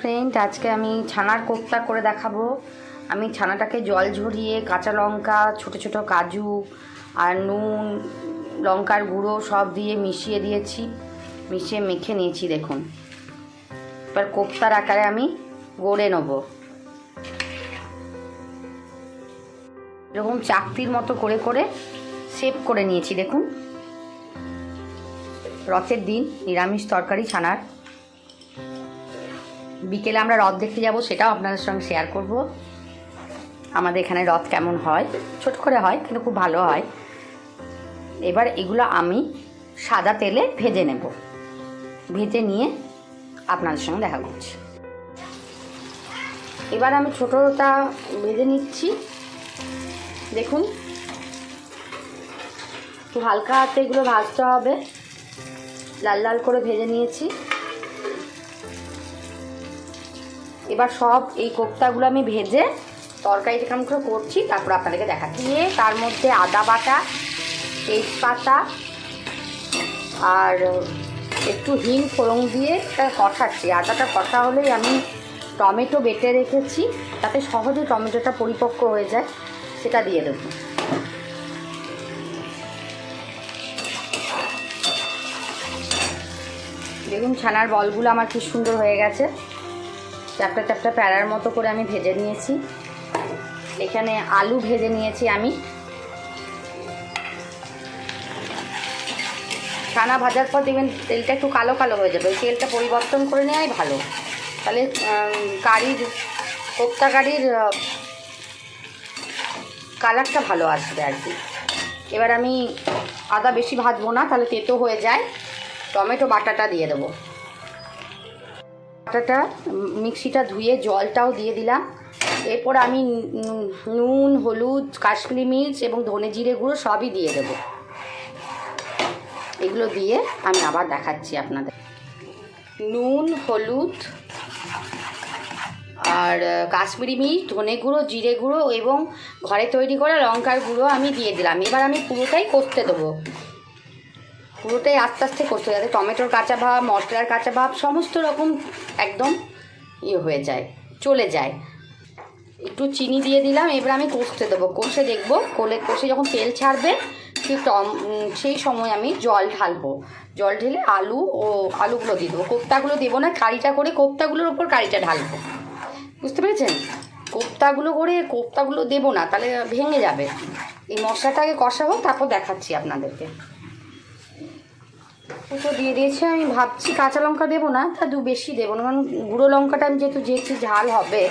Friend আজকে আমি ছানার কোপ্তা করে দেখাবো। আমি ছানাটাকে জল ঝরিয়ে কাঁচা লঙ্কা, ছোট ছোট কাজু আর নুন, লঙ্কার গুঁড়ো সব দিয়ে মিশিয়ে দিয়েছি। মিশিয়ে মেখে নিয়েছি, দেখুন। এবার কোপ্তার আকারে আমি গড়ে নেব। এরকম চাকতির মতো করে করে শেপ করে নিয়েছি, দেখুন। রথের দিন, নিরামিষ তরকারি ছানার। বিকেলে আমরা রথ দেখতে যাব, সেটাও আপনাদের সঙ্গে শেয়ার করব। আমাদের এখানে রথ কেমন হয়? ছোট করে হয়, কিন্তু খুব ভালো হয়। এবার এগুলো আমি সাদা তেলে ভেজে নেব। ভেজে নিয়ে আপনাদের সঙ্গে দেখা করছি। এবার আমি ছোটোটা ভেজে নিচ্ছি। দেখুন। একটু হালকা হাতে এগুলো ভাজতে হবে। লাল লাল করে ভেজে নিয়েছি। এবার সব এই কোপ্তাগুলো আমি ভেজে তরকারি কেমন করে করছি তারপর আপনাদেরকে দেখা দিয়ে তার মধ্যে আদা বাটা তেজপাতা আর একটু হিং ফোড়ন দিয়ে কষাচ্ছি। আদাটা কষা হলেই আমি টমেটো বেটে রেখেছি তাতে সহজে টমেটোটা পরিপক্ক হয়ে যায় সেটা দিয়ে দেবো। দেখুন ছানার বলগুলো আমার কি সুন্দর হয়ে গেছে। চ্যাপটা চ্যাপটা প্যারার মতো করে আমি ভেজে নিয়েছি। এখানে আলু ভেজে নিয়েছি আমি। ছানা ভাজার পর দেখবেন তেলটা একটু কালো কালো হয়ে যাবে। ওই তেলটা পরিবর্তন করে নেওয়াই ভালো। তাহলে কারির, কোপ্তা কারির কালারটা ভালো আসবে আর কি। এবার আমি আদা বেশি ভাজবো না, তাহলে তেতো হয়ে যায়। টমেটো বাটাটা দিয়ে দেবো। উম, মিক্সিটা ধুয়ে জলটাও দিয়ে দিলাম। এরপর আমি নুন হলুদ কাশ্মীরি মির্চ এবং ধনে জিরে গুঁড়ো সবই দিয়ে দেবো। এগুলো দিয়ে আমি আবার দেখাচ্ছি আপনাদের। নুন হলুদ আর কাশ্মীরি মির্চ ধনে গুঁড়ো জিরে গুঁড়ো এবং ঘরে তৈরি করা লঙ্কার গুঁড়ো আমি দিয়ে দিলাম। এবার আমি পুরোটাই করতে দেবো। পুরোটাই আস্তে আস্তে করতে যাতে টমেটোর কাঁচা ভাব মশলার কাঁচা ভাব সমস্ত রকম একদম ইয়ে হয়ে যায়, চলে যায়। একটু চিনি দিয়ে দিলাম, এবার আমি কষতে দেবো। কষে দেখব, কোলে কষে যখন তেল ছাড়বে টম সেই সময় আমি জল ঢালবো। জল ঢেলে আলু ও আলুগুলো দিয়ে দেবো। কোপ্তাগুলো দেবো না, কারিটা করে কোপ্তাগুলোর ওপর কারিটা ঢালবো। বুঝতে পেরেছেন? কোপ্তাগুলো করে কোপ্তাগুলো দেবো না, তাহলে ভেঙে যাবে। এই মশলাটাকে কষা হোক তারপর দেখাচ্ছি আপনাদেরকে। তো দিয়ে দিয়েছি, আমি ভাবছি কাঁচা লঙ্কা দেবো না, তা দু বেশি দেবো না, কারণ গুঁড়ো লঙ্কাটা আমি যেহেতু যেহেতু ঝাল হবে।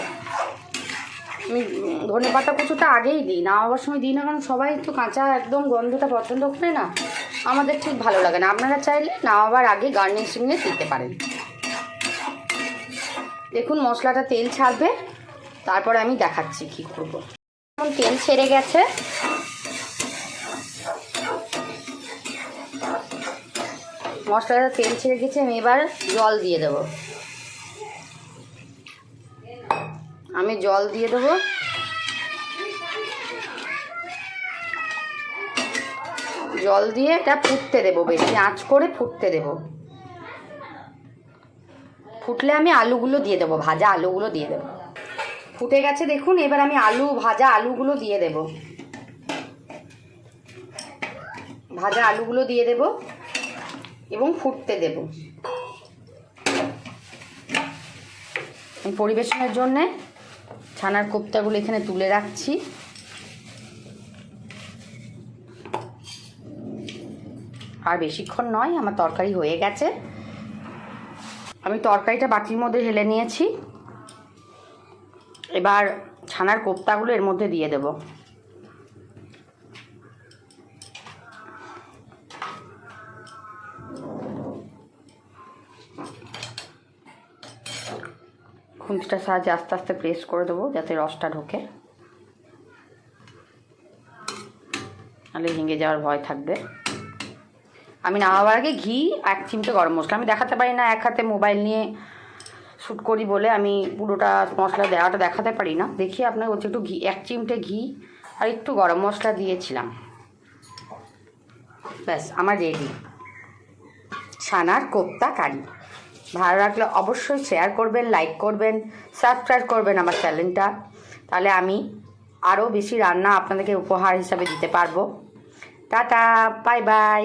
আমি ধনে পাতা কুচোটা আগেই দিই, না আবার সময় দিই না, কারণ সবাই তো কাঁচা একদম গন্ধটা পছন্দ করে না, আমাদের ঠিক ভালো লাগে না। আপনারা চাইলে না আবার আগে গার্নিশিংয়ে দিতে পারেন। দেখুন মশলাটা তেল ছাড়বে, তারপরে আমি দেখাচ্ছি কি করব। তেল ছেড়ে গেছে মশলাটা তেল ছেড়ে গেছে আমি এবার জল দিয়ে দেবো। আমি জল দিয়ে দেবো। জল দিয়ে এটা ফুটতে দেবো বেশি, আঁচ করে ফুটতে দেবো। ফুটলে আমি আলুগুলো দিয়ে দেবো, ভাজা আলুগুলো দিয়ে দেবো। ফুটে গেছে দেখুন, এবার আমি আলু, ভাজা আলুগুলো দিয়ে দেবো। ভাজা আলুগুলো দিয়ে দেব। এবং ফুটতে দেব। পরিবেশনের জন্যে ছানার কোপ্তাগুলো এখানে তুলে রাখছি। আর বেশিক্ষণ নয়, আমার তরকারি হয়ে গেছে। আমি তরকারিটা বাটির মধ্যে ঢেলে নিয়েছি। এবার ছানার কোপ্তাগুলো এর মধ্যে দিয়ে দেব। খুন্তিটার সাহায্যে আস্তে আস্তে প্রেস করে দেবো যাতে রসটা ঢোকে। নাহলে ভেঙে যাওয়ার ভয় থাকবে। আমি নামাবার আগে ঘি এক চিমটে গরম মশলা। আমি দেখাতে পারি না, এক হাতে মোবাইল নিয়ে শ্যুট করি বলে আমি পুরোটা মশলা দেওয়াটা দেখাতে পারি না। দেখি আপনার হচ্ছে একটু ঘি, এক চিমটে ঘি আর একটু গরম মশলা দিয়েছিলাম। ব্যাস, আমার রেডি ছানার কোপ্তা কারি। ভালো লাগলে অবশ্যই শেয়ার করবেন লাইক করবেন সাবস্ক্রাইব করবেন আমার চ্যানেলটা তাহলে আমি আরও বেশি রান্না আপনাদেরকে উপহার হিসাবে দিতে পারব। Tata bye bye